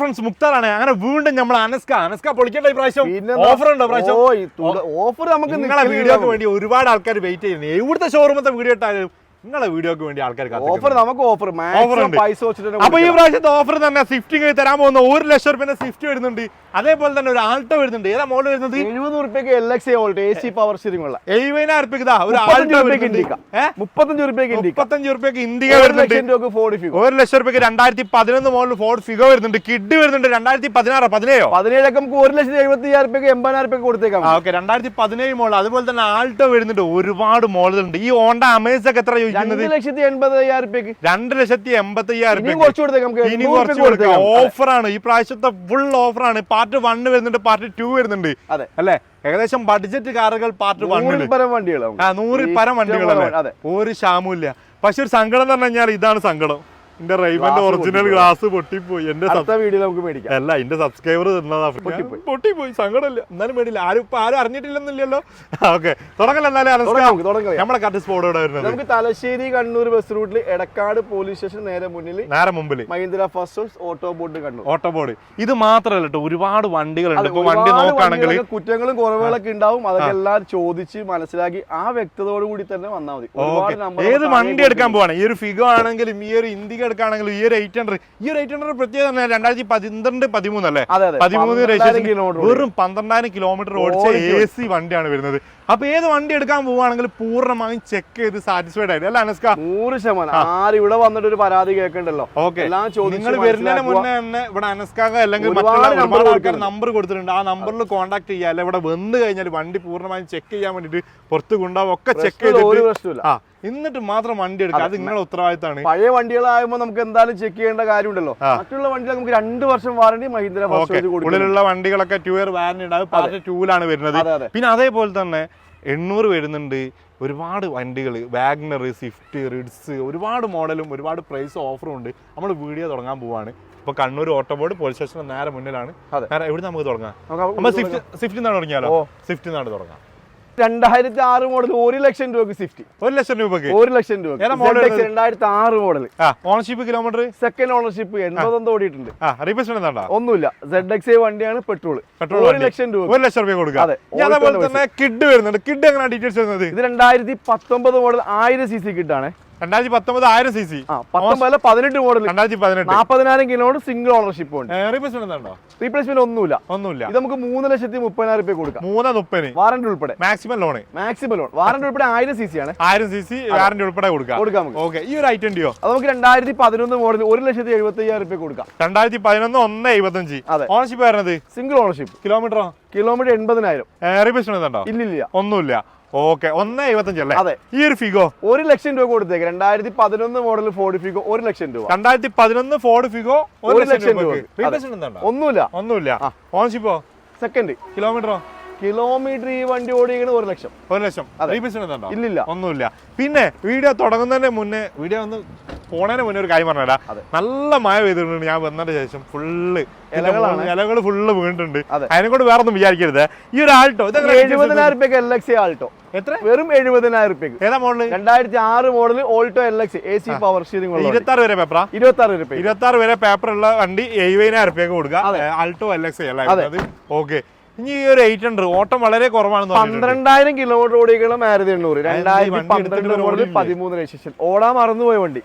Friends മുക്താറാണ്. അങ്ങനെ വീണ്ടും നമ്മൾ അനസ്ക അനസ്ക പൊളിക്കട്ടെ ഈ പ്രാവശ്യം. പിന്നെന്താ? ഓഫർ ഉണ്ടോ പ്രാവശ്യം? ഓഫർ നമുക്ക് നിങ്ങളെ വീഡിയോക്ക് വേണ്ടി ഒരുപാട് ആൾക്കാർ വെയിറ്റ് ചെയ്യുന്നു. എവിടുത്തെ ഷോറൂമത്തെ വീഡിയോ ഇട്ടാലും നിങ്ങളെ വീഡിയോക്ക് വേണ്ടി ആൾക്കാർ ഓഫർ നമുക്ക് ഓഫർ പൈസ അപ്പൊ ഈ. പ്രാവശ്യത്തെ ഓഫർ തന്നെ സ്വിഫ്റ്റിംഗ് തരാൻ പോകുന്ന ഒരു ലക്ഷം റുപ്യന്റെ സ്വിഫ്റ്റ് വരുന്നുണ്ട്. അതേപോലെ തന്നെ ഒരു ആൾട്ടോ വരുന്നുണ്ട്. ഏതാ മോഡൽ വരുന്നത്? എഴുപത് റുപ്യക്ക് L X A C power steering ഉള്ള. എഴുപതിനായിരം റുപ്യക്ക് ഇതാ ഒരു ആൾട്ടോ വരുന്നുണ്ട്? മുപ്പത്തഞ്ച് മുപ്പത്തഞ്ച് റുപ്യക്ക് ഇന്ത്യ ലക്ഷം ഫോർഡ് ഫിഗോ ഒരു ലക്ഷം റുപ്യക്ക് രണ്ടായിരത്തി പതിനൊന്ന് മോഡൽ ഫോർഡ് ഫിഗോ വരുന്നുണ്ട്. കിഡ് വരുന്നുണ്ട്. രണ്ടായിരത്തി പതിനാറ് പതിനേഴോ? പതിനേഴൊക്കെ നമുക്ക് ഒരു ലക്ഷത്തി എഴുപത്തി അയ്യായിരം രൂപയ്ക്ക് എൺപതിനായിരം രൂപയ്ക്ക് കൊടുത്തേക്കാം. ഓക്കെ. രണ്ടായിരത്തി പതിനേഴ് മോഡൽ അതുപോലെ തന്നെ ആൾട്ടോ വരുന്നുണ്ട്. ഒരുപാട് മോഡലുണ്ട് ഈ ഓണ്ട അമേസ് ഒക്കെ എത്ര രണ്ട് ലക്ഷത്തി എൺപത് അയ്യായിരം രൂപയ്ക്ക് രണ്ട് ലക്ഷത്തി എൺപത്തി അയ്യായിരം റുപ്യക്ക് കുറച്ച് കൊടുത്തേക്കാം നമുക്ക്. ഇനി കുറച്ച് കൊടുക്കാം ഓഫറാണ്. ഈ പ്രാവശ്യത്തെ ഫുൾ ഓഫറാണ്. പാർട്ട് വൺ വരുന്നുണ്ട് പാർട്ട് ടു വരുന്നുണ്ട്. അതെ. അല്ലേ? ഏകദേശം ബഡ്ജറ്റ് കാറുകൾ പാർട്ട് വണ്ണിൽ നൂറിൽ പരം വണ്ടികളാണ്. ആ നൂറിൽ പരം വണ്ടികളല്ലേ? അതെ. ഒരു ക്ഷാമില്ല പക്ഷെ ഒരു സങ്കടം എന്ന് പറഞ്ഞു കഴിഞ്ഞാൽ ഇതാണ് സങ്കടം. എന്റെ റൈബന്റെ ഒറിജിനൽ ഗ്ലാസ് പൊട്ടിപ്പോയി. എന്റെ അടുത്ത വീഡിയോ നമുക്ക് മേടിക്കാം. അല്ല എന്റെ സബ്സ്ക്രൈബർ തന്നതാ. പൊട്ടിപ്പോയി. സങ്കടമില്ല. എന്നാലും മേടില്ല ആരും ഇപ്പൊ ആരും അറിഞ്ഞിട്ടില്ലെന്നില്ലല്ലോ. ഓക്കെ. തുടങ്ങല്ല എന്നാലും നമ്മളെ കറക്റ്റ് സ്പോട്ട് ഇവിടെ വരുന്നത്? നമുക്ക് തലശ്ശേരി കണ്ണൂർ ബസ് റൂട്ടിൽ എടക്കാട് പോലീസ് സ്റ്റേഷൻ നേരെ മുന്നിൽ നേരെ മുമ്പിൽ Mahindra first house auto board Kannur. Auto board ഇത് മാത്രമല്ല കേട്ടോ ഒരുപാട് വണ്ടികളുണ്ട്. ഇപ്പൊ വണ്ടി നോക്കുകയാണെങ്കിൽ കുറ്റങ്ങളും കുറവുകളൊക്കെ ഉണ്ടാവും. അതൊക്കെ എല്ലാം ചോദിച്ച് മനസ്സിലാക്കി ആ വ്യക്തതയോട് കൂടി തന്നെ വന്നാൽ മതി. ഏത് വണ്ടി എടുക്കാൻ പോവാണ്? ഈ ഒരു ഫിഗോ ആണെങ്കിലും ഈ ഒരു ഇന്ത്യയ്ക്ക് എടുക്കുകയാണെങ്കിലും ഈ ഒരു എയ്റ്റ് ഹൺഡ്രഡ് ഈ ഒരു എയ്റ്റ് ഹൺഡ്രഡ് പ്രത്യേകത തന്നെ രണ്ടായിരത്തി പന്ത്രണ്ട് പതിമൂന്ന് അല്ലേ? പതിമൂന്ന് വെറും പന്ത്രണ്ടായിരം കിലോമീറ്റർ ഓടിച്ച എ സി വണ്ടിയാണ് വരുന്നത്. അപ്പൊ ഏത് വണ്ടി എടുക്കാൻ പോവുകയാണെങ്കിൽ പൂർണമായും ചെക്ക് ചെയ്ത് സാറ്റിസ്ഫൈഡ് ആയിട്ട്. അല്ല അനസ്ക? നൂറ് ശതമാനം. ആരും ഇവിടെ വന്നിട്ട് ഒരു പരാതി കേൾക്കണ്ടല്ലോ? ഓക്കെ. നിങ്ങൾ വരുന്നതിന് മുന്നേ തന്നെ ഇവിടെ അനസ്കാക അല്ലെങ്കിൽ മറ്റുള്ള ആൾക്കാർ നമ്പർ കൊടുത്തിട്ടുണ്ട്. ആ നമ്പറിൽ കോൺടാക്ട് ചെയ്യാ അല്ലെ ഇവിടെ വന്നു കഴിഞ്ഞാൽ വണ്ടി പൂർണമായും ചെക്ക് ചെയ്യാൻ വേണ്ടിട്ട് പുറത്ത് കൊണ്ടാവും ഒക്കെ ചെക്ക് ചെയ്ത് ഒരു ചെയ്തിട്ട് പ്രശ്നമില്ല. ആ. എന്നിട്ട് മാത്രം വണ്ടി എടുക്കുക. അത്. നിങ്ങളുടെ ഉത്തരവാദിത്തമാണ്. പഴയ വണ്ടികളാകുമ്പോൾ നമുക്ക് എന്തായാലും ചെക്ക് ചെയ്യേണ്ട കാര്യമുണ്ടല്ലോ. മറ്റുള്ള വണ്ടികൾ നമുക്ക് രണ്ട് വർഷം വാറണ്ടി മഹീന്ദ്ര ഉള്ളിലുള്ള വണ്ടികളൊക്കെ ടൂ ഇയർ വാറണ്ടി ഉണ്ടാവും പാർട്ട് ടൂലാണ് വരുന്നത്. പിന്നെ അതേപോലെ തന്നെ എണ്ണൂറ് വരുന്നുണ്ട്. ഒരുപാട് വണ്ടികൾ വാഗ്നർ സ്വിഫ്റ്റ് റിഡ്സ് ഒരുപാട് മോഡലും ഒരുപാട് പ്രൈസ് ഓഫറും ഉണ്ട്. നമ്മൾ വീഡിയോ തുടങ്ങാൻ പോവാണ്. ഇപ്പൊ കണ്ണൂർ ഓട്ടോബോർഡ് പോലീസ് സ്റ്റേഷന് നേരെ മുന്നിലാണ്. എവിടെ നമുക്ക് തുടങ്ങാം? നമ്മൾ സ്വിഫ്റ്റ് സ്വിഫ്റ്റ് നിന്നാണ് തുടങ്ങിയാലോ. സ്വിഫ്റ്റ് നിന്നാണ് തുടങ്ങാം. രണ്ടായിരത്തി ആറ് മോഡൽ ഒരു ലക്ഷം രൂപക്ക് സ്വിഫ്റ്റ് ഒരു ലക്ഷം രൂപക്ക് ഒരു ലക്ഷം രൂപ രണ്ടായിരത്തി ആറ് model ownership kilometre second ownership എൺപതൊന്നും ഓടിയിട്ടുണ്ട്. ഒന്നുമില്ല. സെഡ് എക്സ് വണ്ടിയാണ് പെട്രോൾ പെട്രോൾ ഒരു ലക്ഷം രൂപ ഒരു ലക്ഷം രൂപ കൊടുക്കാം അതെ, അതേപോലെ തന്നെ കിഡ് വരുന്നുണ്ട്. കിഡ് എങ്ങനെ ഡീറ്റെയിൽസ് വരുന്നത്? ഇത് രണ്ടായിരത്തി പത്തൊമ്പത് മോഡൽ ആയിരം സി സി കിട്ടാണ് രണ്ടായിരത്തി പത്തൊമ്പത് ആയിരം സി സി ആ പതിനെട്ട് മോഡൽ രണ്ടായിരത്തി പതിനെട്ട് നാൽപ്പതിനായിരം കിലോമീറ്റർ സിംഗിൾ ഓണർഷിപ്പ് ഉണ്ട്. റീപ്ലേസ്മെന്റ് ഉണ്ടോ റീപ്ലേസ്മെന്റ് ഒന്നുമില്ല. ഒന്നുമില്ല. ഇത് നമുക്ക് മൂന്ന് ലക്ഷത്തി മുപ്പതിനായിരം രൂപ കൊടുക്കാം. മൂന്ന് മുപ്പതിന്. വാറന്റ് ഉൾപ്പെടെ. Maximum loan maximum loan warrant ഉൾപ്പെടെ ആയിരം സി സി ആണ്. ആയിരം സി സി വാറന്റ് ഉൾപ്പെടെ കൊടുക്കാം. കൊടുക്കാം ഓക്കെ ഈ ഒരു ഐറ്റം ഉണ്ടോ അത് നമുക്ക് രണ്ടായിരത്തി പതിനൊന്ന് മോഡൽ ഒരു ലക്ഷത്തി എഴുപത്തി അയ്യായിരം രൂപ കൊടുക്കാം. രണ്ടായിരത്തി പതിനൊന്ന് ഒന്ന് എഴുപത്തഞ്ച്. ഓണർഷിപ്പ് വരുന്നത് സിംഗിൾ ഓണർഷിപ്പ് കിലോമീറ്ററോ കിലോമീറ്റർ എൺപതിനായിരം. റീപ്ലേസ്മെന്റ് ഉണ്ടോ ഇല്ലില്ല. ഒന്നുമില്ല. ഓക്കെ ഒന്ന് എഴുപത്തഞ്ച് അല്ലേ? അതെ. ഈ ഒരു ഫിഗോ ഒരു ലക്ഷം രൂപ കൊടുത്തേക്ക്. രണ്ടായിരത്തി പതിനൊന്ന് മോഡൽ ഫോർഡ് ഫിഗോ ഒരു ലക്ഷം രൂപ. രണ്ടായിരത്തി പതിനൊന്ന് ഫോർഡ് ഫിഗോ ഒരു ലക്ഷം രൂപ ഒന്നുമില്ല. ഒന്നുമില്ല. ഓൺഷിപ്പോ സെക്കൻഡ് കിലോമീറ്ററോ കിലോമീറ്റർ ഈ വണ്ടി ഓടിക്കണ ഒരു ലക്ഷം. ഒരു ലക്ഷം. ഇല്ലില്ല. ഒന്നുമില്ല. പിന്നെ വീഡിയോ തുടങ്ങുന്നതിന് മുന്നേ വീഡിയോ ഒന്ന് പോണതിന് മുന്നേ ഒരു കാര്യം പറഞ്ഞാ നല്ല മഴ പെയ്തിട്ടുണ്ട്. ഞാൻ വന്നതിന് ശേഷം ഫുള്ള് ഇലകളാണ്. ഇലകൾ ഫുള്ള് വീണിട്ടുണ്ട്. അതെ. അതിനെ കൊണ്ട് വേറെ ഒന്നും വിചാരിക്കരുത്. ഈ ഒരു ആൾട്ടോ ഇതെങ്ങനെ എഴുപതിനായിരം രൂപയ്ക്ക് എൽ എക്സ് ആൾട്ടോ. എത്ര? വെറും എഴുപതിനായിരം രൂപയ്ക്ക് ഏതാ മോഡൽ രണ്ടായിരത്തി ആറ് model Alto L X A C power ഉള്ള ഇരുപത്തി ആറ് വരെ പേപ്പറാ ഇരുപത്തി ആറ് രൂപ ഇരുപത്തി ആറ് വരെ പേപ്പർ ഉള്ള വണ്ടി എഴുപതിനായിരം റുപ്യക്ക് കൊടുക്കുക. ആൾട്ടോ എൽ എക്സ് അല്ല? ഓക്കെ ഇനി ഈ ഒരു എയ്റ്റ് ഹൺഡ്രഡ് ഓട്ടം വളരെ കുറവാണ് പന്ത്രണ്ടായിരം കിലോമീറ്റർ ഓടിക്കണം മാരുതി എണ്ണൂറ് രണ്ടായിരത്തി പന്ത്രണ്ട് മോഡൽ? പതിമൂന്ന് രജിസ്ട്രേഷൻ ഓടാൻ മറന്നുപോയ വണ്ടി.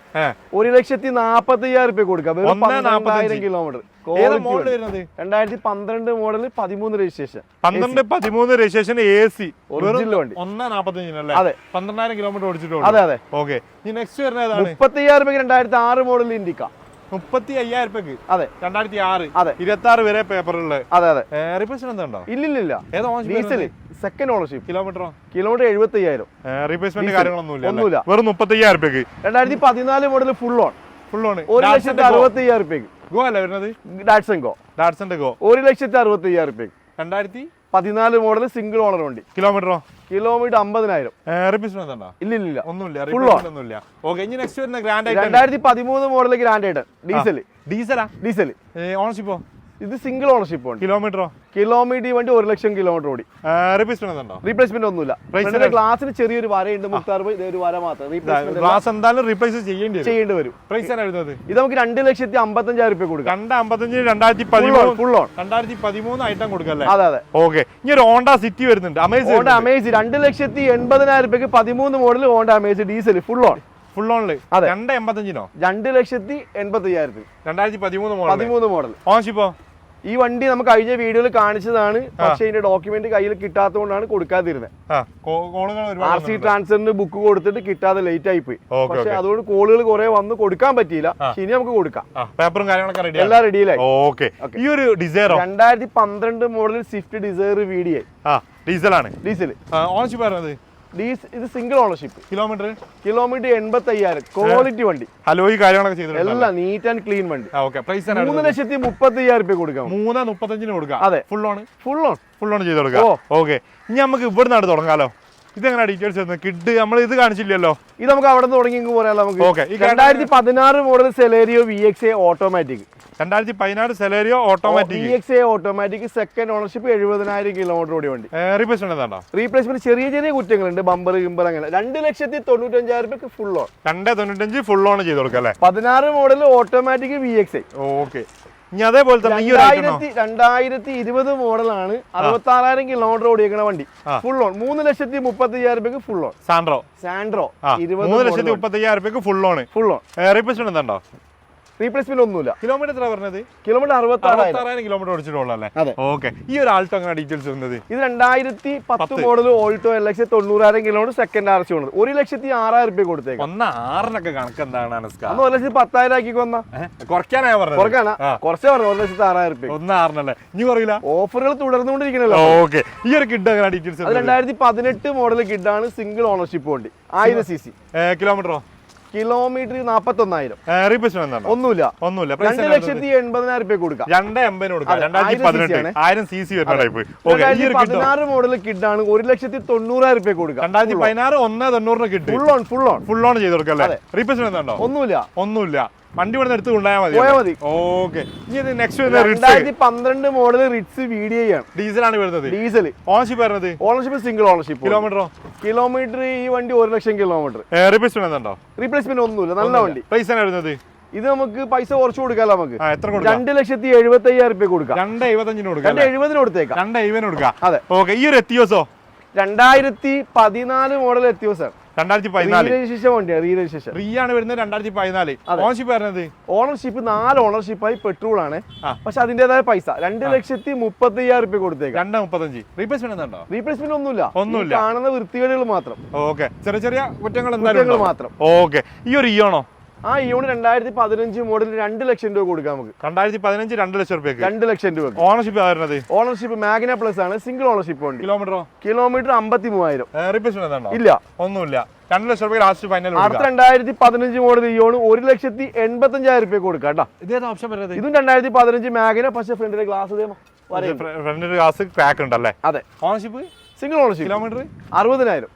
ഒരു ലക്ഷത്തി നാപ്പത്തി അയ്യായിരം രൂപ കൊടുക്കാം പന്ത്രണ്ടായിരം. കിലോമീറ്റർ. രണ്ടായിരത്തി പന്ത്രണ്ട് മോഡൽ പതിമൂന്ന് രജിസ്ട്രേഷൻ പന്ത്രണ്ട് പതിമൂന്ന് രജിസ്ട്രേഷൻ എ സി. അതെ. പന്ത്രണ്ടായിരം കിലോമീറ്റർ അതെ ഓടിച്ചിട്ടുണ്ട് അതെ ഓക്കെ. വരുന്നത് ഏതാണ്? മുപ്പത്തി അയ്യായിരം രൂപയ്ക്ക് രണ്ടായിരത്തി ആറ് മോഡൽ ഇൻഡിക്ക മുപ്പത്തി അയ്യായിരം രൂപക്ക് അതെ. രണ്ടായിരത്തി ആറ് അതെ. ഇരുപത്തി ആറ് വരെ പേപ്പറുള്ള അതെ അതെ റീപ്ലേസ്മെന്റ് എന്താ ഇല്ലില്ല ഡീസൽ സെക്കൻഡ് ഓണർഷിപ്പ്. കിലോമീറ്ററോ? കിലോമീറ്റർ എഴുപത്തി അയ്യായിരം റീപ്ലേസ്മെന്റ്. കാര്യങ്ങളൊന്നും ഒന്നുമില്ല. വെറും മുപ്പത്തി അയ്യായിരം രൂപക്ക് രണ്ടായിരത്തി പതിനാല് model full on full on ഒരു ലക്ഷത്തി അറുപത്തി അയ്യായിരം രൂപക്ക് ഗോ അല്ലേ വരുന്നത്? Datsun Go. ഡാറ്റ്സന്റെ ഗോ. ഒരു ലക്ഷത്തി അറുപത്തി അയ്യായിരം രൂപക്ക് രണ്ടായിരത്തി പതിനാല് മോഡൽ സിംഗിൾ ഓണർ വണ്ടി. കിലോമീറ്ററോ? കിലോമീറ്റർ അമ്പതിനായിരം. ഇല്ലില്ല ഒന്നുമില്ല ഓക്കെ ഇനി നെക്സ്റ്റ് വരുന്ന ഗ്രാൻഡ് രണ്ടായിരത്തി പതിമൂന്ന് മോഡൽ ഗ്രാൻഡ് ആയിട്ട് ഡീസൽ ഡീസലാ ഡീസൽ ഓണർഷിപ്പോ ഇത് സിംഗിൾ ഓണർഷിപ്പ് ആണ് കിലോമീറ്ററോ? കിലോമീറ്റർ വേണ്ടി ഒരു ലക്ഷം കിലോമീറ്റർ ഓടി. റീപ്ലേസ്മെന്റ് റീപ്ലേസ്മെന്റ് ഒന്നുമില്ല. ഗ്ലാസിന് ചെറിയൊരു വരയുണ്ട് മുക്താർ ഇതേ ഒരു വര മാത്രം. റീപ്ലേസ്മെന്റ് ഗ്ലാസ് എന്തായാലും റീപ്ലേസ് ചെയ്യേണ്ടി വരും. ചെയ്യേണ്ടി വരും. പ്രൈസ് ആണ് എഴുതുന്നത്? ഇത് നമുക്ക് രണ്ട് ലക്ഷത്തി അമ്പത്തഞ്ചായിരം രൂപ കൊടുക്കാം. രണ്ട് അമ്പത്തഞ്ച് രണ്ടായിരത്തി പതിമൂന്ന്. ഫുൾ ഓൺ രണ്ടായിരത്തി പതിമൂന്ന് ഐറ്റം കൊടുക്കല്ലേ അതെ അതെ. ഓക്കെ ഇനി ഒരു ഹോണ്ട സിറ്റി വരുന്നുണ്ട് അമേസ് ഹോണ്ട അമേസ് രണ്ട് ലക്ഷത്തി എൺപതിനായിരം രൂപയ്ക്ക് പതിമൂന്ന് model Honda Amaze diesel full on full ഓണിൽ. രണ്ട് എൺപത്തഞ്ചിനോ? രണ്ട് ലക്ഷത്തി എൺപത്തി അയ്യായിരത്തി രണ്ടായിരത്തി പതിമൂന്ന് മോഡൽ പതിമൂന്ന് മോഡൽ ഓൺഷിപ്പോ ഈ വണ്ടി നമുക്ക് കഴിഞ്ഞ വീഡിയോയിൽ കാണിച്ചതാണ്. പക്ഷെ ഇതിന്റെ ഡോക്യുമെന്റ് കയ്യിൽ കിട്ടാത്തതുകൊണ്ടാണ് കൊടുക്കാതിരുന്നത് ആർ സി ട്രാൻസ്ഫറിന് ബുക്ക് കൊടുത്തിട്ട് കിട്ടാതെ ലേറ്റ് ആയി പോയി പക്ഷെ അതുകൊണ്ട് കോളുകൾ കുറെ വന്ന് കൊടുക്കാൻ പറ്റിയില്ല. ഇനി നമുക്ക് കൊടുക്കാം. പേപ്പറും കാര്യങ്ങളൊക്കെ എല്ലാം റെഡിയിലായി ഓക്കെ. ഈ ഒരു ഡിസൈർ രണ്ടായിരത്തി പന്ത്രണ്ട് model Swift Dzire video diesel ആണ്. ആ ഡീസലാണ് ഡീസൽ ഓണർഷിപ്പ് പറഞ്ഞത് ഇത് സിംഗിൾ ഓണർഷിപ്പ് കിലോമീറ്റർ കിലോമീറ്റർ എൺപത്തി അയ്യായിരം ക്വാളിറ്റി വണ്ടി. ഹലോ ഈ കാര്യങ്ങളൊക്കെ ചെയ്തിട്ടുണ്ട് എല്ലാം നീറ്റ് ആൻഡ് ക്ലീൻ വണ്ടി. ഓക്കെ പ്രൈസ് മൂന്ന് ലക്ഷത്തി മുപ്പത്തി അയ്യായിരം രൂപ കൊടുക്കാം. മൂന്ന് മുപ്പത്തഞ്ചിന് കൊടുക്കാം. അതെ. Full on full on full on ചെയ്ത് കൊടുക്കാം. ഓക്കെ ഇനി നമുക്ക് ഇവിടെ നിന്നാണ് തുടങ്ങാലോ? ഇതെങ്ങനെ ഡീറ്റെയിൽസ് വരുന്നത് കിഡ് നമ്മൾ ഇത് കാണിച്ചില്ലല്ലോ. ഇത് നമുക്ക് അവിടെ നിന്ന് തുടങ്ങി പറയാലോ നമുക്ക്. ഓക്കെ രണ്ടായിരത്തി പതിനാറ് model Celerio V X A automatic രണ്ടായിരത്തി പതിനാറ് Celerio automatic V X A automatic second ownership എഴുപതിനായിരം കിലോമീറ്റർ ഓടി വണ്ടി. റീപ്ലേസ്മെന്റ് റീപ്ലേസ്മെന്റ് ചെറിയ ചെറിയ കുറ്റങ്ങളുണ്ട്. ബമ്പർ ഗിമ്പർ അങ്ങനെ. രണ്ട് ലക്ഷത്തി തൊണ്ണൂറ്റഞ്ചായിരം രൂപയ്ക്ക് ഫുൾ ഓൺ രണ്ട് തൊണ്ണൂറ്റഞ്ച് ഫുൾ ഓൺ ചെയ്ത് കൊടുക്കാം അല്ലേ? പതിനാറ് model automatic V X A okay ഇനി അതേപോലെ തന്നെ ഈ രണ്ടായിരത്തി രണ്ടായിരത്തി ഇരുപത് മോഡലാണ് അറുപത്തി ആറായിരം കിലോമീറ്റർ ഓടിയേക്കണ വണ്ടി. ഫുൾ ഓൺ മൂന്ന് ലക്ഷത്തി മുപ്പത്തി അയ്യായിരം രൂപയ്ക്ക് ഫുൾ ഓൺ സാൻഡ്രോ. സാൻഡ്രോ. ഇരുപത് മൂന്ന് ലക്ഷത്തി മുപ്പത്തി അയ്യായിരം രൂപയ്ക്ക് full on full on replacement ഉണ്ടോ? റീപ്ലേസ്മെന്റ് ഒന്നുമില്ല. കിലോമീറ്റർ എത്ര പറഞ്ഞത്? കിലോമീറ്റർ അറുപത്തി അറുപത്താറായിരം കിലോമീറ്റർ ഓടിച്ചിട്ടുള്ളൂ അല്ലേ? അതെ. ഓക്കെ ഈ ഒരു ആൾട്ടോ അങ്ങനെ ഡീറ്റെയിൽസ് വന്നത് ഇത് രണ്ടായിരത്തി പത്ത്. മോഡൽ ഓൾട്ടോ എൽ ലക്ഷത്തി തൊണ്ണൂറായിരം കിലോമീറ്റർ സെക്കൻഡ് ആർച്ച് ഉള്ളത് ഒരു ലക്ഷത്തി ആറായിരം രൂപ കൊടുത്തേക്ക്. ഒന്ന് ആറിനൊക്കെ കണക്ക് എന്താണ് അന്ന് ഒരു ലക്ഷത്തി പത്തായിരം ആക്കി കൊന്ന കുറയ്ക്കാനാ പറഞ്ഞത്? കുറക്കാനാ കുറച്ചേ പറഞ്ഞു ഒരു ലക്ഷത്തി ആറായിരം രൂപ ഒന്ന് ആറിനല്ലേ? ഇനി കുറയില്ല? ഓഫറുകൾ തുടർന്നുകൊണ്ടിരിക്കണല്ലോ ഓക്കെ ഈ ഒരു കിഡ് അങ്ങനെ ഡീറ്റെയിൽസ് രണ്ടായിരത്തി പതിനെട്ട് മോഡൽ കിഡാണ് സിംഗിൾ ഓണർഷിപ്പ് വണ്ടി. ആയിരം സി സി കിലോമീറ്ററോ കിലോമീറ്റർ നാപ്പത്തി ഒന്നായിരം റീപ്ലേസ് എന്താണ്? ഒന്നുമില്ല. ഒന്നുമില്ല. രണ്ട് ലക്ഷത്തി എൺപതിനായിരം രൂപ കൊടുക്കാം. രണ്ട് എൺപതിന് കൊടുക്കാം. ആയിരം സി സി വരുന്ന ടൈപ്പ് പതിനാറ് മോഡൽ കിഡാണ് ഒരു ലക്ഷത്തി തൊണ്ണൂറായിരം രൂപ കൊടുക്കാം. രണ്ടായിരത്തി പതിനാറ് ഒന്ന് തൊണ്ണൂറിന് കിട്ടും. Full on full on full on ചെയ്ത് കൊടുക്കാം അല്ലേ? ഒന്നുമില്ല. ഒന്നുമില്ല. വണ്ടി ഇവിടെ എടുത്ത് കൊണ്ടുപോയാൽ മതി. പോയാൽ മതി. ഓക്കെ. ഇനി നെക്സ്റ്റ് രണ്ടായിരത്തി പന്ത്രണ്ട് model Ritz V D diesel ആണ് വരുന്നത്. ഡീസൽ ഓണർഷിപ്പ് വരുന്നത് ഓണർഷിപ്പ് സിംഗിൾ ഓണർഷിപ്പ് കിലോമീറ്ററോ കിലോമീറ്റർ ഈ വണ്ടി ഒരു ലക്ഷം കിലോമീറ്റർ റീപ്ലേസ്മെന്റ് ഉണ്ടോ റീപ്ലേസ്മെന്റ് ഒന്നുമില്ല. നല്ല വണ്ടി. പ്രൈസ് ആണ് വരുന്നത്? ഇത് നമുക്ക് പൈസ കുറച്ച് കൊടുക്കാലോ നമുക്ക്? എത്ര കൊടുക്കാം? രണ്ട് ലക്ഷത്തി എഴുപത്തി അയ്യായിരം രൂപ കൊടുക്കാം. രണ്ട് എഴുപത്തഞ്ചിന് കൊടുക്കാം രണ്ട് എഴുപതിന് കൊടുത്തേക്കാം. രണ്ട് എഴുപതിന് കൊടുക്കാം. അതെ. ഓക്കെ ഈ ഒരു എത്തിയോസോ? രണ്ടായിരത്തി പതിനാല് മോഡൽ എത്തിയോ സാർ രണ്ടായിരത്തി പതിനാല്. രജിസ്ട്രേഷൻ വണ്ടിയാണ് റീ രജിസ്ട്രേഷൻ റീ ആണ് വരുന്നത് രണ്ടായിരത്തി പതിനാല്. അതെ. ഓൺഷിപ്പ് വരുന്നത് ഓണർഷിപ്പ് നാല് ഓണർഷിപ്പായി പെട്രോൾ ആണ്. പക്ഷെ അതിന്റേതായ പൈസ രണ്ട് ലക്ഷത്തി മുപ്പത്തി അയ്യായിരം രൂപ കൊടുത്തേക്കാം. രണ്ട് മുപ്പത്തഞ്ച്. റീപ്ലേസ്മെന്റ് റീപ്ലേസ്മെന്റ് ഒന്നുമില്ല. ഒന്നുമില്ല. കാണുന്ന വൃത്തികേടുകൾ മാത്രം. ഓക്കെ. ചെറിയ ചെറിയ കുറ്റങ്ങൾ കുറ്റങ്ങൾ എന്തായാലും മാത്രം. ഓക്കെ. ഈ ഒരു ഇയോണോ ആ യൂണിറ്റ് രണ്ടായിരത്തി പതിനഞ്ച് മോഡൽ രണ്ട് ലക്ഷം രൂപ കൊടുക്കാം നമുക്ക്. രണ്ടായിരത്തി പതിനഞ്ച് രണ്ട് ലക്ഷം രൂപ രണ്ട് ലക്ഷം രൂപ ഓണർഷിപ്പ് വരുന്നത്? ഓണർഷിപ്പ് മാഗ്ന പ്ലസ് ആണ്. സിംഗിൾ ഓണർഷിപ്പ് ഉണ്ട്. കിലോമീറ്ററോ കിലോമീറ്റർ അമ്പത്തി മൂവായിരം ഇല്ല. ഒന്നുമില്ല. രണ്ട് ലക്ഷം രൂപ ലാസ്റ്റ് ഫൈനൽ അടുത്ത രണ്ടായിരത്തി പതിനഞ്ച് മോഡൽ ഇയോണ് ഒരു ലക്ഷത്തി എൺപത്തഞ്ചായിരം രൂപ കൊടുക്കാം കേട്ടോ. ഇതേതാ ഓപ്ഷൻ വരുന്നത്? ഇതും രണ്ടായിരത്തി പതിനഞ്ച് മാഗ്ന പക്ഷേ ഫ്രണ്ടിലെ ഗ്ലാസ് ഫ്രണ്ടിന്റെ ഗ്ലാസ് ക്രാക്ക് ഉണ്ടല്ലേ? അതെ. ഓണർഷിപ്പ് സിംഗിൾ ഓണർഷിപ്പ് കിലോമീറ്റർ അറുപതിനായിരം.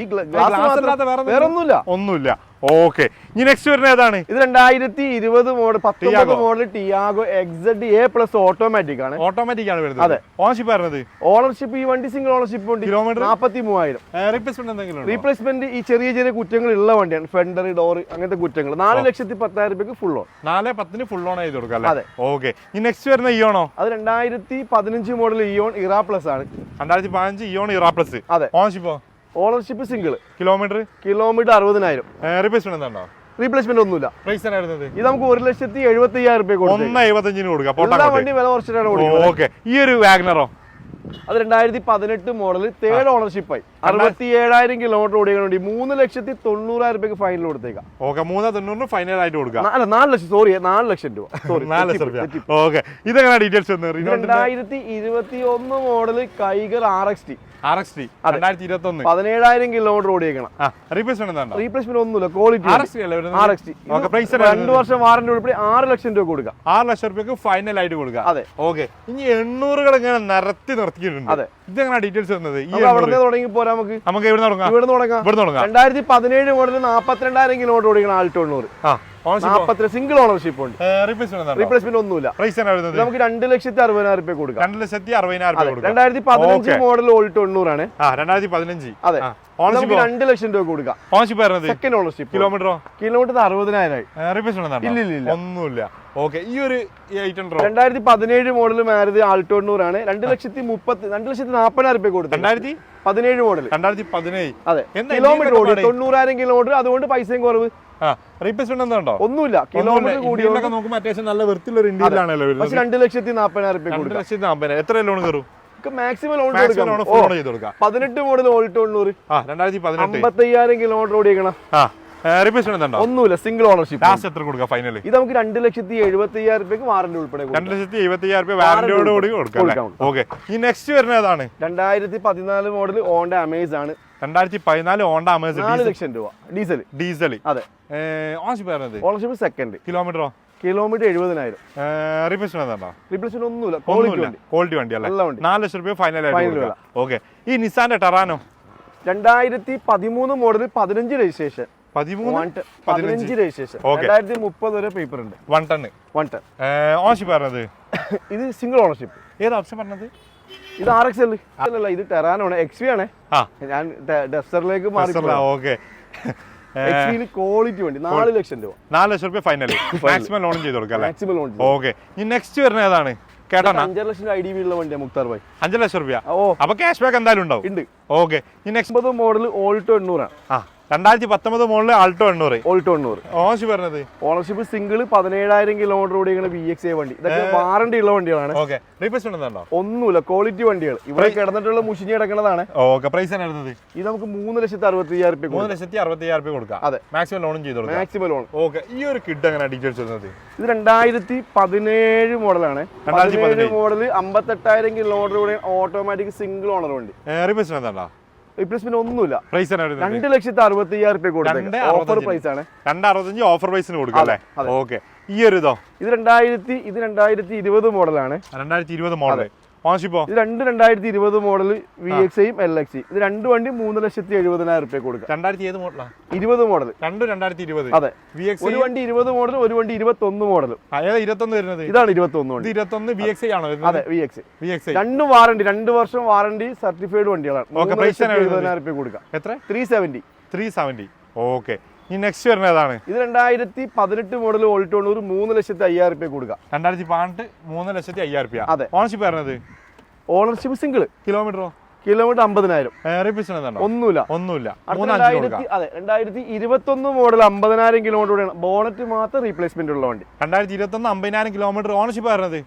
ഈ ഗ്ലാസ് വേറെ ഒന്നുമില്ല ഒന്നുമില്ല. ഓക്കെ. ഇനി നെക്സ്റ്റ് വരുന്നത് ഏതാണ്? ഇത് രണ്ടായിരത്തി ഇരുപത് മോഡൽ പത്തൊമ്പത്. Model Tiago XZ A plus automatic ആണ്. ഓട്ടോമാറ്റിക് ആണ് വരുന്നത്. അതെ. ഓണർഷിപ്പ് വരുന്നത് ഓണർഷിപ്പ് ഈ വണ്ടി സിംഗിൾ ഓണർഷിപ്പ് ഉണ്ട്. കിലോമീറ്റർ നാൽപ്പത്തി മൂവായിരം റീപ്ലേസ്മെന്റ് എന്തെങ്കിലും? റീപ്ലേസ്മെന്റ് ഈ ചെറിയ ചെറിയ കുറ്റങ്ങൾ ഉള്ള വണ്ടിയാണ്. ഫെൻഡർ ഡോർ അങ്ങനത്തെ കുറ്റങ്ങൾ. നാല് ലക്ഷത്തി പത്തായിരം രൂപയ്ക്ക് ഫുൾ ഓൺ നാല് പത്തിന് ഫുൾ ഓൺ ചെയ്ത് കൊടുക്കാം അതെ. ഓക്കെ. ഇനി നെക്സ്റ്റ് വരുന്ന ഇയോണോ അത് രണ്ടായിരത്തി പതിനഞ്ച് മോഡൽ ഇയോൺ ഇറാ പ്ലസ് ആണ്. രണ്ടായിരത്തി പതിനഞ്ച് ഇയോൺ ഇറാ പ്ലസ് അതെ. ഓണർഷിപ്പോ ഓണർഷിപ്പ് സിംഗിൾ കിലോമീറ്റർ? കിലോമീറ്റർ അറുപതിനായിരം. റീപ്ലേസ്മെന്റ് എന്താണോ റീപ്ലേസ്മെന്റ് ഒന്നുമില്ല. പ്രൈസ് ഇത് നമുക്ക് ഒരു ലക്ഷത്തി എഴുപത്തി അയ്യായിരം രൂപ കൊടുക്കും ഒന്ന് എഴുപത്തഞ്ചിന് കൊടുക്കാം വണ്ടി വില കുറച്ചിട്ടാണ് ഓക്കെ. ഈ ഒരു വാഗ്നറോ? അത് രണ്ടായിരത്തി പതിനെട്ട് മോഡൽ തേർഡ് ഓണർഷിപ്പായി അറുപത്തി ഏഴായിരം കിലോമീറ്റർ ഓടിക്കാൻ വേണ്ടി മൂന്ന് ലക്ഷത്തി തൊണ്ണൂറായിരം രൂപയ്ക്ക് ഫൈനൽ കൊടുത്തേക്കാം. ഓക്കെ മൂന്ന് തൊണ്ണൂറിന് ഫൈനൽ ആയിട്ട് കൊടുക്കാം. അല്ല നാല് ലക്ഷം സോറി നാല് ലക്ഷം രൂപ. സോറി നാല് ലക്ഷം രൂപ. ഓക്കെ. ഇതെങ്ങനെ ഡീറ്റെയിൽസ് രണ്ടായിരത്തി ഇരുപത്തി ഒന്ന് model Kiger R X T R X T രണ്ടായിരത്തി ഇരുപത്തി ഒന്ന് പതിനേഴായിരം കിലോമീറ്റർ ഓടിയേക്കണം. റീപ്ലേസ്മെന്റ് റീപ്ലേസ്മെന്റ് ഒന്നുമില്ല ക്വാളിറ്റി ആർ എക്സ് ടി അല്ലേ ആർ എക്സ് പ്രൈസ് രണ്ട് വർഷം വാറന്റി ഉൾപ്പെടെ ആറ് ലക്ഷം രൂപ കൊടുക്കാം. ആറ് ലക്ഷം രൂപയ്ക്ക് ഫൈനൽ ആയിട്ട് കൊടുക്കാം. അതെ. ഓക്കെ ഇനി എണ്ണൂറുകൾ ഇങ്ങനെ നിരത്തി നിർത്തിയിട്ടുണ്ട്. അതെ. ഇതെങ്ങനെ ഡീറ്റെയിൽസ് വന്നത് ഈ അവിടെ തുടങ്ങി പോരാ നമുക്ക്? നമുക്ക് ഇവിടെ തുടങ്ങാം? ഇവിടെ തുടങ്ങാം. ഇവിടെ തുടങ്ങാം. രണ്ടായിരത്തി പതിനേഴ് മുതൽ നാപ്പത്തിരണ്ടായിരം കിലോമീറ്റർ ഓടിക്കണം ആൾട്ടോ എണ്ണൂറ്. ഓ? സിംഗിൾ ഓണർഷിപ്പ് ഉണ്ട്. റീപ്ലേസ്മെന്റ് ഒന്നുമില്ല. നമുക്ക് രണ്ട് ലക്ഷത്തി അറുപതിനായിരം രൂപ കൊടുക്കാം. രണ്ട് ലക്ഷത്തി അറുപതിനായിരം രണ്ടായിരത്തി പതിനഞ്ച്. മോഡൽ ഓൾട്ട് എണ്ണൂറാണ് രണ്ടായിരത്തി പതിനഞ്ച് അതെ ഓണർഷിപ്പ് രണ്ട് ലക്ഷം രൂപ കൊടുക്കാം. ഓണർഷിപ്പ് സെക്കൻഡ് ഓണർഷിപ്പ് കിലോമീറ്ററോ കിലോമീറ്റർ അറുപതിനായിരം ഇല്ല, ഇല്ല. ഒന്നുമില്ല. ഓക്കെ ഈ ഒരു രണ്ടായിരത്തി പതിനേഴ് മോഡൽ മാരുതി ആൾട്ടോണ്ണൂറാണ് രണ്ട് ലക്ഷത്തി മുപ്പത്തി രണ്ട് ലക്ഷത്തി നാൽപ്പതിനായിരം രൂപ കൊടുത്തു രണ്ടായിരത്തി? പതിനേഴ് മോഡൽ രണ്ടായിരത്തി പതിനേഴ് അതെ കിലോമീറ്റർ ഓടി? തൊണ്ണൂറായിരം കിലോമീറ്റർ അതുകൊണ്ട് പൈസയും കുറവ്. റീപ്ലേസ്മെന്റ് എന്താ ഒന്നുമില്ല. കിലോമീറ്റർ കൂടി ഇന്ത്യയിലൊക്കെ നോക്കുമ്പോൾ അത്യാവശ്യം നല്ല വൃത്തിയുള്ള ഇന്ത്യയിലാണല്ലോ പക്ഷെ രണ്ട് ലക്ഷത്തി നാൽപ്പതിനായിരം രണ്ട് ലക്ഷത്തി നാൽപ്പതിനായിരം എത്ര ലോൺ കയറും? മാക്സിമം ലോൺ കൊടുക്കാം. പതിനെട്ട് മോഡൽ ഓൾട്ടോ തൊണ്ണൂറ്. ആ രണ്ടായിരത്തി പതിനെട്ട്. അമ്പത്തയ്യായിരം കിലോമീറ്റർ ഓടിയേക്കണം. ഒന്നുമില്ല സിംഗിൾ ഓണർഷിപ്പ് ലാസ്റ്റ് എത്ര കൊടുക്കാം ഫൈനൽ ഇത് നമുക്ക് രണ്ട് ലക്ഷത്തി എഴുപത്തി അയ്യായിരം രൂപയ്ക്ക് വാറന്റി ഉൾപ്പെടെ. രണ്ട് ലക്ഷത്തി എഴുപത്തി അയ്യായിരം രൂപ വാറന്റിയോട് കൂടി കൊടുക്കാം. ഓക്കെ ഈ നെക്സ്റ്റ് വരുന്നത് ഏതാണ്? രണ്ടായിരത്തി പതിനാല് മോഡൽ ഓണ്ട അമേസ് ആണ്. രണ്ടായിരത്തി പതിനാല് ഹോണ്ട അമേസ് നാല് ലക്ഷം രൂപ. ഡീസൽ ഡീസൽ അതെ. ഓണർഷിപ്പ് പറഞ്ഞത് ഓണർഷിപ്പ് സെക്കൻഡ് കിലോമീറ്ററോ കിലോമീറ്റർ എഴുപതിനായിരം. റീപ്ലേസ്മെന്റ് ഒന്നുമില്ല. ക്വാളിറ്റി വണ്ടി. ക്വാളിറ്റി വണ്ടി അല്ലേ? നാല് ലക്ഷം രൂപ ഫൈനൽ ഓക്കെ ഈ നിസാന്റെ ടെറാനോ രണ്ടായിരത്തി പതിമൂന്ന് മോഡൽ പതിനഞ്ച് രജിസ്ട്രേഷൻ പതിനഞ്ച്. Registration Okay. രണ്ടായിരത്തി മുപ്പത് വരെ പേപ്പർ ഉണ്ട്. One ton one ton ownership പറഞ്ഞത് ഇത് സിംഗിൾ ഓണർഷിപ്പ് ഏത് ഓപ്ഷൻ പറഞ്ഞത്? ഇത് ആർ എക്സ് അല്ലല്ല ഇത് ടെറാനോ എക്സ് വി ആണ്. ഞാൻ ഡെസ്റ്ററിലേക്ക് മാറി ഓക്കെ ക്വാളിറ്റി വണ്ടി. നാല് ലക്ഷം രൂപ. നാല് ലക്ഷം രൂപ ഫൈനൽ മാക്സിമം ലോൺ ചെയ്ത് കൊടുക്കാം അല്ലേ? മാക്സിമം ലോൺ ഓക്കെ ഈ നെക്സ്റ്റ് വരുന്ന ഏതാണ്? അഞ്ചര ലക്ഷം ഐ ഡി ഉള്ള വണ്ടിയാണ് മുക്താർ ഭായി. അഞ്ചര ലക്ഷം രൂപ ഓ. അപ്പൊ ക്യാഷ് ബാക്ക് എന്തായാലും ഉണ്ടാവും. ഉണ്ട്. ഓക്കെ ഈ നെക്സ്റ്റ് മോഡൽ ഓൾട്ടോ എണ്ണൂറാണ്. ആ. രണ്ടായിരത്തി പത്തൊമ്പത് മുകളിൽ ആൾട്ടോ എണ്ണൂറ്. ഓൾട്ടോ എണ്ണൂറ്. ഓണർഷിപ്പ് പറഞ്ഞത് ഓണർഷിപ്പ് സിംഗിൾ പതിനേഴായിരം കിലോമീറ്റർ ഓടിക്കുന്ന ബി എക്സ് എ വണ്ടി. ഇതൊക്കെ വാറണ്ടി ഉള്ള വണ്ടികളാണ്. ഒന്നുമില്ല ക്വാളിറ്റി വണ്ടികൾ ഇവിടെ കിടന്നിട്ടുള്ള മുഷിഞ്ഞ് കിടക്കുന്നതാണ്. ഓക്കെ പ്രൈസ് ഇത് നമുക്ക് മൂന്ന് ലക്ഷത്തി അറുപത്തി അയ്യായിരം രൂപ മൂന്ന് ലക്ഷത്തി അറുപത്തി അയ്യായിരം രൂപ കൊടുക്കാം. അതെ. മാക്സിമം ലോണും ചെയ്തോളൂ മാക്സിമം ലോൺ ഓക്കെ ഈ ഒരു കിഡ് എങ്ങനെ ഡീറ്റെയിൽസ് വരുന്നത്? ഇത് രണ്ടായിരത്തി പതിനേഴ് മോഡലാണ്. രണ്ടായിരത്തി പതിനേഴ് മോഡൽ അമ്പത്തെട്ടായിരം കിലോമീറ്റർ കൂടെ ഓട്ടോമാറ്റിക് സിംഗിൾ ഓണർ വണ്ടി. റീപ്ലേസ്മെന്റ് എന്താ റീപ്ലേസ്മെന്റ് ഒന്നുമില്ല. പ്രൈസ് രണ്ട് ലക്ഷത്തി അറുപത്തി അയ്യായിരം രൂപ കൊടുത്തത് ഓഫർ പ്രൈസ് ആണ്. രണ്ടറുപത്തഞ്ച് ഓഫർ പ്രൈസിന് കൊടുക്കും അല്ലേ. ഓക്കെ ഈ ഒരു ഇതോ? ഇത് രണ്ടായിരത്തി ഇത് രണ്ടായിരത്തി ഇരുപത് മോഡലാണ് രണ്ടായിരത്തി ഇരുപത് മോഡൽ ഇത് രണ്ട് രണ്ടായിരത്തി ഇരുപത് മോഡൽ വി എക്സയും എൽ എക്സ് ഇത് രണ്ട് വണ്ടി മൂന്ന് ലക്ഷത്തി എഴുപതിനായിരം റുപ്യ കൊടുക്കാം. രണ്ടായിരത്തി ഏത് മോഡലാ? ഇരുപത് മോഡൽ രണ്ട് രണ്ടായിരത്തി ഇരുപത് അതെ വി എക്സ് ഒരു വണ്ടി ഇരുപത് മോഡൽ ഒരു വണ്ടി ഇരുപത്തൊന്ന് മോഡൽ ഇരുപത്തി ഇരുപത്തൊന്ന് വരുന്നത്? ഇതാണ് ഇരുപത്തൊന്ന് ഇത് വണ്ടി ഇരുപത്തൊന്ന് വി എക്സ് ആണോ അതെ വി എക്സ് വി എക്സ് രണ്ട് വാറണ്ടി രണ്ട് വർഷം വാറണ്ടി സർട്ടിഫൈഡ് വണ്ടികളാണ്. എഴുപതിനായിരം റുപ്യ കൊടുക്കാം. എത്ര? Three seventy three seventy. Okay. ഈ നെക്സ്റ്റ് വരുന്ന ഏതാണ്? ഇത് രണ്ടായിരത്തി പതിനെട്ട് മോഡൽ ഓൾട്ടോണൂർ മൂന്ന് ലക്ഷത്തി അയ്യായിരം രൂപ കൊടുക്കാം. രണ്ടായിരത്തി പതിനെട്ട് മൂന്ന് ലക്ഷത്തി അയ്യായിരം രൂപ അതെ. ഓണർഷിപ്പ് വരുന്നത് ഓണർഷിപ്പ് സിംഗിൾ കിലോമീറ്ററോ കിലോമീറ്റർ അമ്പതിനായിരം. ഒന്നുമില്ല. ഒന്നുമില്ല. രണ്ടായിരത്തി അതെ രണ്ടായിരത്തി ഇരുപത്തൊന്ന് മോഡൽ അമ്പതിനായിരം കിലോമീറ്റർ ബോണറ്റ് മാത്രം റീപ്ലേസ്മെന്റ് ഉള്ള വണ്ടി. രണ്ടായിരത്തി ഇരുപത്തി ഒന്ന് അമ്പതിനായിരം കിലോമീറ്റർ ഓണർഷിപ്പ് വരുന്നത്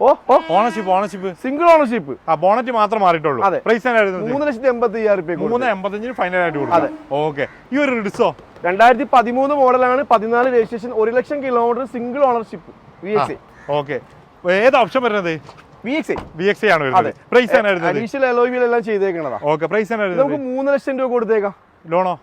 ഓ ഓ. ഓണർഷിപ്പ് ഓണർഷിപ്പ് സിംഗിൾ ഓണർഷിപ്പ് ആ ബോണറ്റ് മാത്രം മാറിയിട്ടുള്ളൂ. അതെ. പ്രൈസ് മൂന്ന് ലക്ഷത്തി എൺപത്തി അയ്യായിരം രൂപ മൂന്ന് എൺപത്തഞ്ചിന് ഫൈനൽ ആയിട്ട് കൊടുക്കും ഓക്കെ ഈ ഒരു റിഡ്സോ? രണ്ടായിരത്തി പതിമൂന്ന് മോഡലാണ് പതിനാല് രജിസ്ട്രേഷൻ ഒരു lakh kilometre single ownership V X okay ഏത് ഓപ്ഷൻ വരുന്നത്? വി എക്സ് വി എക്സ് ആണ് വരുന്നത്. പ്രൈസ് ആണ് അഡീഷണൽ എല്ലാം ചെയ്തേക്കണതാ. ഓക്കെ പ്രൈസ് ആണ് നമുക്ക് മൂന്ന് ലക്ഷം രൂപ കൊടുത്തേക്കാം. ലോണോ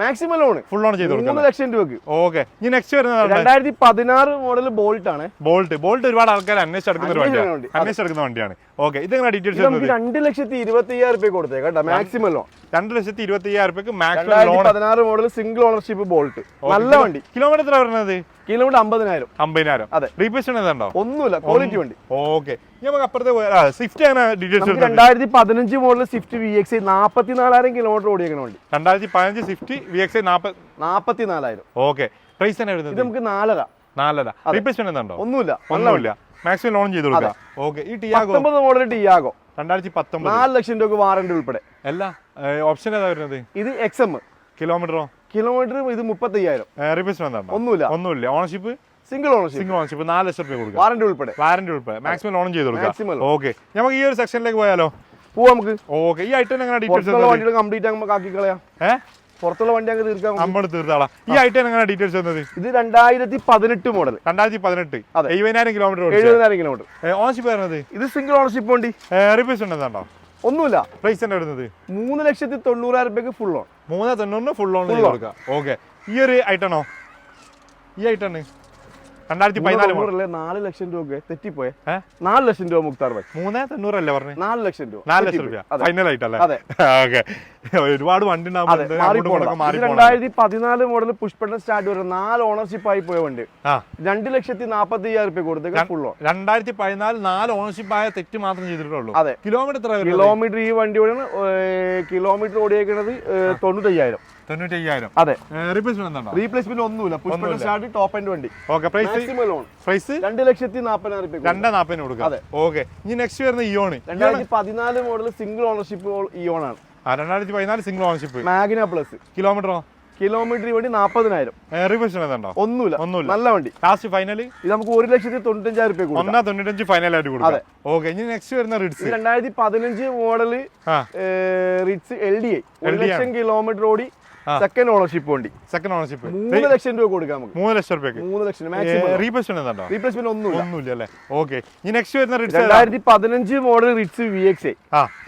മാക്സിമം ലോൺ ഫുൾ ലോൺ ചെയ്ത് കൊടുക്കാം മൂന്ന് ലക്ഷം രൂപക്ക് ഓക്കെ ഇനി നെക്സ്റ്റ് വരുന്നത് രണ്ടായിരത്തി പതിനാറ് മോഡൽ ബോൾട്ട് ആണ്. ബോൾട്ട് ബോൾട്ട് ഒരുപാട് ആൾക്കാർ അന്വേഷിച്ചെടുക്കുന്ന ഒരു വണ്ടിയാണ് വണ്ടി. അന്വേഷിച്ചെടുക്കുന്ന വണ്ടിയാണ്. ഓക്കെ ഇതെങ്ങനെ എങ്ങനെ ഡീറ്റെയിൽസ് നമുക്ക് രണ്ട് ലക്ഷത്തി ഇരുപത്തി അയ്യായിരം രൂപ കൊടുത്തേക്കാം കേട്ടോ. മാക്സിമം ലോൺ രണ്ട് ലക്ഷത്തി ഇരുപത്തി അയ്യായിരം രൂപയ്ക്ക് മാക്സിമം ലോൺ പതിനാറ് മോഡൽ സിംഗിൾ ഓണർഷിപ്പ് ബോൾട്ട് നല്ല വണ്ടി. കിലോമീറ്റർ എത്ര വരുന്നത് കിലോമീറ്റർ അമ്പതിനായിരം. അമ്പതിനായിരം. അതെ. റീപ്ലേസ്മെന്റ് ഉണ്ടോ ഒന്നുമില്ല. ക്വാളിറ്റി വണ്ടി. ഓക്കെ നമുക്ക് അപ്പുറത്തെ സ്വിഫ്റ്റ് അങ്ങനെ ഡീറ്റെയിൽസ് നമുക്ക് വരുന്നത് രണ്ടായിരത്തി പതിനഞ്ച് മോഡൽ സ്വിഫ്റ്റ് വി എക്സ് നാപ്പത്തിനാലായിരം കിലോമീറ്റർ ഓടിയേക്കണ വണ്ടി. രണ്ടായിരത്തി പതിനഞ്ച് സ്വിഫ്റ്റ് വി എക്സ് നാൽപ്പത് നാപ്പത്തിനാലായിരം. ഓക്കെ പ്രൈസ് തന്നെ ഇത് വരുന്നത് നമുക്ക് നാലര. ഒന്നുമില്ല. മാക്സിമം ലോൺ ചെയ്ത് കൊടുക്കാം ഓക്കെ ഈ ടിയാഗോ മോഡൽ ടിയാഗോ രണ്ടായിരത്തി പത്തൊമ്പത് നാല് ലക്ഷം രൂപ വാറണ്ടി ഉൾപ്പെടെ. അല്ല ഓപ്ഷൻ ഏതാ വരുന്നത്? ഇത് എക്സ് എം കിലോമീറ്ററോ കിലോമീറ്റർ ഇത് ഒന്നുമില്ല. ഒന്നുമില്ല. Ownership single ownership single ownership നാല് ലക്ഷം രൂപ കൊടുക്കുക വാറന്റി ഉൾപ്പെടെ. വാറന്റി ഉൾപ്പെടെ. മാക്സിമം ലോൺ ചെയ്ത് കൊടുക്കുക ഓക്കെ നമുക്ക് ഈ ഒരു സെക്ഷനിലേക്ക് പോയാലോ? പോവാ നമുക്ക്. ഓക്കെ ഈ ഐറ്റം എങ്ങനെ ഡീറ്റെയിൽസ് വണ്ടികൾ കംപ്ലീറ്റ് നമുക്ക് ആക്കി കളയാം. ഏഹ് പുറത്തുള്ള വണ്ടി അങ്ങ് തീർക്കാം. നമ്മൾ തീർത്താളാം. ഈ ഐറ്റം എങ്ങനെ ഡീറ്റെയിൽസ് വന്നത് ഇത് രണ്ടായിരത്തി പതിനെട്ട് മോഡൽ രണ്ടായിരത്തി പതിനെട്ട്. എഴുപതിനായിരം കിലോമീറ്റർ എഴുപതിനായിരം കിലോമീറ്റർ ഓണർഷിപ്പ് വരുന്നത്? ഇത് സിംഗിൾ ഓണർഷിപ്പ് വണ്ടി. റിപ്പീസ് ഉണ്ടെന്നുണ്ടോ ഒന്നുമില്ല. പ്രൈസ് തന്നെ വരുന്നത്? മൂന്ന് ലക്ഷത്തി തൊണ്ണൂറായിരം രൂപയ്ക്ക് ഫുൾ ഓൺ മൂന്ന് തൊണ്ണൂറിന് ഫുൾ ഓൺ കൊടുക്കാം. ഓക്കെ ഈ ഒരു ഐറ്റണോ ഈ ഐറ്റാണ് രണ്ടായിരത്തി പതിനാല് നാല് ലക്ഷം രൂപ തെറ്റിപ്പോയെ? നാല് ലക്ഷം രൂപ മുക്താർ ഭായ് മൂന്ന് തൊണ്ണൂറല്ലേ പറഞ്ഞു? നാല് ലക്ഷം രൂപ. നാല് ലക്ഷം രൂപ. ഫൈനൽ ആയിട്ടല്ലേ? അതെ. ഓക്കെ ഒരുപാട് വണ്ടി രണ്ടായിരത്തി പതിനാല് മോഡൽ പുഷ്പട്ടൻ സ്റ്റാർട്ട് വരെ നാല് ഓണർഷിപ്പ് ആയി പോയ വണ്ടി. രണ്ട് ലക്ഷത്തി നാപ്പത്തി അയ്യായിരം ഫുൾ ഓൺ രണ്ടായിരത്തി പതിനാല് നാല് ഓണർഷിപ്പ് ആയ തെറ്റ് മാത്രം ചെയ്തിട്ടുള്ളൂ. അതെ. കിലോമീറ്റർ കിലോമീറ്റർ ഈ വണ്ടി ഓടിയാണ് കിലോമീറ്റർ ഓടിയേക്കുന്നത് തൊണ്ണൂറ്റയ്യായിരം. അതെ. റീപ്ലേസ്മെന്റ് ഒന്നുമില്ല. പുഷ്പട്ടൻ സ്റ്റാർട്ട് ടോപ്പ് വണ്ടി. പ്രൈസ് രണ്ട് ലക്ഷത്തി നാപ്പതിനായിരം നാപ്പതിന് കൊടുക്കാം. അതെ. ഓക്കെ ഇനി നെക്സ്റ്റ് വരുന്ന ഇയോൺ രണ്ടായിരത്തി പതിനാല് മോഡൽ സിംഗിൾ ഓണർഷിപ്പ് ഇയോൺ ആണ്. രണ്ടായിരത്തി പതിനാല് സിംഗിൾ ഓണർഷിപ്പ് മാഗ്ന പ്ലസ് കിലോമീറ്ററോ കിലോമീറ്റർ വണ്ടി നാപ്പതിനായിരം. ഒന്നുമില്ല. ഒന്നുമില്ല. നല്ല വണ്ടി. ലാസ്റ്റ് ഫൈനൽ ഇത് നമുക്ക് ഒരു ലക്ഷത്തി തൊണ്ണൂറ്റഞ്ചായിരം രൂപ ഒന്നാ തൊണ്ണൂറ്റഞ്ച് ഫൈനലായിട്ട് കൊടുക്കും. ഓക്കെ ഇനി നെക്സ്റ്റ് വരുന്ന റിഡ്സ് രണ്ടായിരത്തി പതിനഞ്ച് model Ritz L D I ഒരു ലക്ഷം കിലോമീറ്റർ ഓടി. സെക്കൻഡ് ഓണർഷിപ്പ് വണ്ടി. സെക്കൻഡ് ഓണർഷിപ്പ് മൂന്ന് ലക്ഷം രൂപ കൊടുക്കാം നമുക്ക്. മൂന്ന് ലക്ഷം രൂപയ്ക്ക്. മൂന്ന് ലക്ഷം റീപ്ലേസ്മെന്റ് റീപ്ലേസ്മെന്റ് ഒന്നുമില്ല. ഒന്നുമില്ല അല്ലേ? ഓക്കെ ഇനി നെക്സ്റ്റ് വരുന്ന രണ്ടായിരത്തി പതിനഞ്ച് model Ritz V X I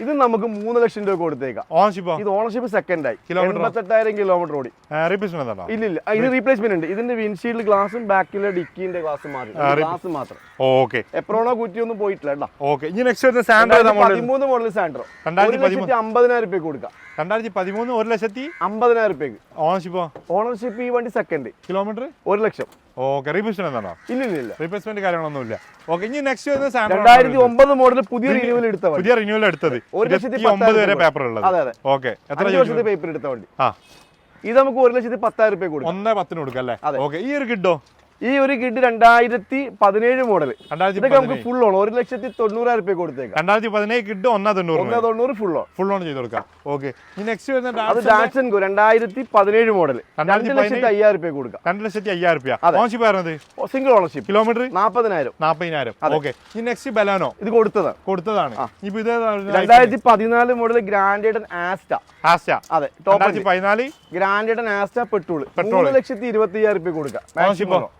ഇത് നമുക്ക് മൂന്ന് ലക്ഷം രൂപ കൊടുത്തേക്കാം. ഓണർഷിപ്പ് ഇത് ഓണർഷിപ്പ് സെക്കൻഡ് ആയി? എൺപത്തെട്ടായിരം കിലോമീറ്റർ ഓടി. റീപ്ലേസ്മെന്റ് ഇല്ല ഇല്ല. ഇത് റീപ്ലേസ്മെന്റ് ഉണ്ട്. ഇതിന്റെ വിൻഷീൽഡ് ഗ്ലാസും ബാക്കിലെ ഡിക്കിന്റെ ഗ്ലാസ് മാറി. ഗ്ലാസ് മാത്രം. ഓക്കെ എപ്രോണോ കുറ്റി ഒന്നും പോയിട്ടില്ല കേട്ടോ. ഓക്കെ ഇനി നെക്സ്റ്റ് വരുന്ന സാൻഡ്രോ പതിമൂന്ന് മോഡൽ സാൻഡ്രോ രണ്ടായിരത്തി അമ്പതിനായിരം രൂപ കൊടുക്കാം. രണ്ടായിരത്തി പതിമൂന്ന് ഒരു ലക്ഷത്തി അമ്പതിനായിരം രൂപയ്ക്ക് ഓണർഷിപ്പോ? ഓണർഷിപ്പ് ഈ വണ്ടി സെക്കൻഡ് കിലോമീറ്റർ? ഒരു ലക്ഷം. ഓക്കെ റീപ്ലേസ്മെന്റ് എന്താണോ? ഇല്ല ഇല്ല ഇല്ല. റീപ്ലേസ്മെന്റ് കാര്യങ്ങളൊന്നുമില്ല. ഓക്കെ ഇനി നെക്സ്റ്റ് വരുന്ന സാൻഡ്രോ രണ്ടായിരത്തി ഒമ്പത് മോഡൽ പുതിയ റിന്യൂവൽ എടുത്ത പുതിയ റിന്യൂവൽ എടുത്തത്. ഒരു ലക്ഷത്തി ഒമ്പത് വരെ പേപ്പർ ഉള്ളത്. അതെ, അതെ. ഓക്കെ എത്ര വർഷത്തെ പേപ്പർ എടുത്ത വണ്ടി. ആ. ഇത് നമുക്ക് ഒരു ലക്ഷത്തി പത്തായിരം രൂപ കൊടുക്കാം. ഒന്നേ പത്തിന് കൊടുക്കാം അല്ലേ? ഓക്കെ ഈ ഒരു കിഡോ ഈ ഒരു കിഡ് രണ്ടായിരത്തി പതിനേഴ് മോഡൽ ഇതൊക്കെ നമുക്ക് ഫുൾ ഓൺ ഒരു ലക്ഷത്തി തൊണ്ണൂറായിരം രൂപ കൊടുത്തേക്കാം. രണ്ടായിരത്തി പതിനേഴ് കിഡ് ഒന്നാ തൊണ്ണൂറ് ഒന്നാ തൊണ്ണൂറ് ഫുൾ ഓൺ ഫുൾ ഓൺ ചെയ്ത് കൊടുക്കാം. ഓക്കെ നെക്സ്റ്റ് വരുന്ന അത് ഡാറ്റ്സൺ രണ്ടായിരത്തി പതിനേഴ് മോഡൽ രണ്ട് ലക്ഷത്തി അയ്യായിരം രൂപ കൊടുക്കാം. രണ്ട് ലക്ഷത്തി അയ്യായിരം രൂപ ഓണർഷിപ്പ് ആയിരുന്നത് സിംഗിൾ ഓണർഷിപ്പ് കിലോമീറ്റർ നാൽപ്പതിനായിരം നാൽപ്പതിനായിരം ഓക്കെ ഈ നെക്സ്റ്റ് ബലാനോ ഇത് കൊടുത്തത്. കൊടുത്തതാണ്. ഇപ്പൊ ഇത് രണ്ടായിരത്തി പതിനാല് model Grand i ten Asta Asta അതെ. ടോപ്പ് പതിനാല്? ഗ്രാൻഡേഡൻ ആസ്റ്റ പെട്രോൾ പെട്രോൾ ലക്ഷത്തി ഇരുപത്തി അയ്യായിരം രൂപ കൊടുക്കാം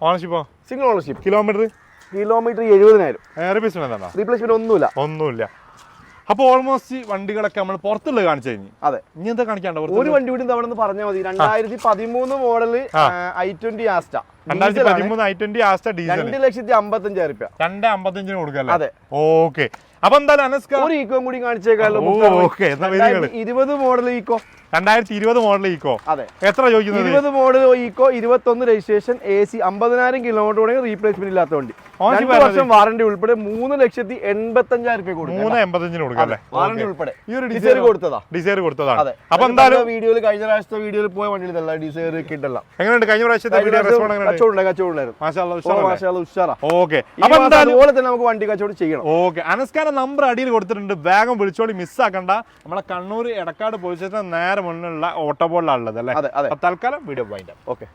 ഓൺഷിപ്പോ സിംഗിൾ ഓണർഷിപ്പ് കിലോമീറ്റർ കിലോമീറ്റർ എഴുപതിനായിരം. റീപ്ലേസ്മെന്റ് ഒന്നുമില്ല. ഒന്നുമില്ല. അപ്പോൾ ഓൾമോസ്റ്റ് വണ്ടികളൊക്കെ നമ്മൾ പുറത്തുള്ള കാണിച്ചു കഴിഞ്ഞു. അതെ. ഇനി എന്താ കാണിക്കാണ്ട് ഒരു വണ്ടി കൂടി നിന്ന് പറഞ്ഞാൽ മതി. രണ്ടായിരത്തി പതിമൂന്ന് മോഡൽ ഐ ട്വന്റി ആസ്റ്റ. രണ്ടായിരത്തി പതിമൂന്ന് ഐ ട്വന്റി ആസ്റ്റ ഡീസൽ രണ്ട് ലക്ഷത്തി അമ്പത്തഞ്ചായിരം രൂപ രണ്ട് അമ്പത്തഞ്ചിന് കൊടുക്കല്ലേ? അതെ. ഓക്കെ. അപ്പൊ എന്തായാലും അനസ്ക ഒരു ഈക്കോ കൂടി. ഇരുപത് മോഡൽ ഈക്കോ രണ്ടായിരത്തി ഇരുപത് മോഡൽ ഈക്കോ. അതെ. എത്ര ചോദിക്കുന്നത്? ഇരുപത് മോഡൽ ഈക്കോ ഇരുപത്തൊന്ന് രജിസ്ട്രേഷൻ എ സി അമ്പതിനായിരം കിലോമീറ്റർ റീപ്ലേസ്മെന്റ് ഇല്ലാത്ത വണ്ടി. രണ്ട് വർഷം വാറണ്ടി ഉൾപ്പെടെ മൂന്ന് ലക്ഷത്തി എൺപത്തഞ്ചായിരം രൂപ കൊടുക്കാം മൂന്ന് എൺപത്തഞ്ചിന് അല്ലേ? വാറണ്ടി ഉൾപ്പെടെ. ഈ ഒരു ഡിസൈർ കൊടുത്തതാ. ഡിസൈർ കൊടുത്തതാണ്. അപ്പൊ എന്തായാലും വീഡിയോയിൽ കഴിഞ്ഞ പ്രാവശ്യത്തെ വീഡിയോയിൽ പോയ വണ്ടി ഇതല്ല ഡിസൈർ കിട്ടില്ല. എങ്ങനെയുണ്ട്? കഴിഞ്ഞ പ്രാവശ്യത്തെ വീഡിയോ കച്ചവടം ഉഷാറാ. ഓക്കെ. അപ്പൊ അതുപോലെ തന്നെ നമുക്ക് വണ്ടി കച്ചവടം ചെയ്യണം. ഓക്കെ. അനസ്കാര നമ്പർ അടിയിൽ കൊടുത്തിട്ടുണ്ട്. വേഗം വിളിച്ചോളി മിസ്സാക്കണ്ട നമ്മളെ കണ്ണൂർ എടക്കാട് പോലീസ് സ്റ്റേഷൻ നേരെ മുന്നിലുള്ള ഓട്ടോബോളിലാണ് ഉള്ളത് അല്ലേ? തൽക്കാലം വീഡിയോ പോയിന്റ് ഓക്കെ.